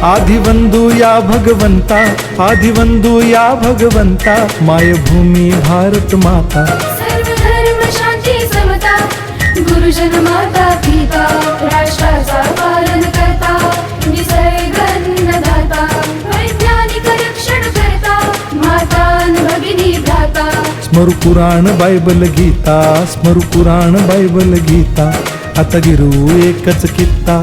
या भगवंता आदिवंदू या भगवंता मायभूमी भारत माता। सर्व धर्म शांती समता गुरुजन माता पिता राष्ट्राचा पालन करता निसर्ग अन्नदाता वैज्ञानिक रक्षण करता माता न भगिनी भ्राता। स्मरु पुराण बायबल गीता स्मरु पुराण बायबल गीता। आता गिरू एकच कित्ता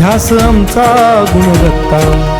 ध्यास आमचा गुणवत्ता.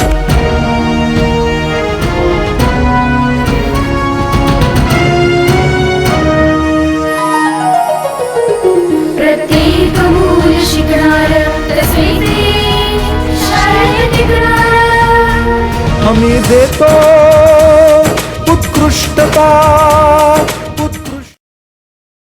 शिकणार तसे शाळेत टिकणार. आम्ही देतो उत्कृष्टता.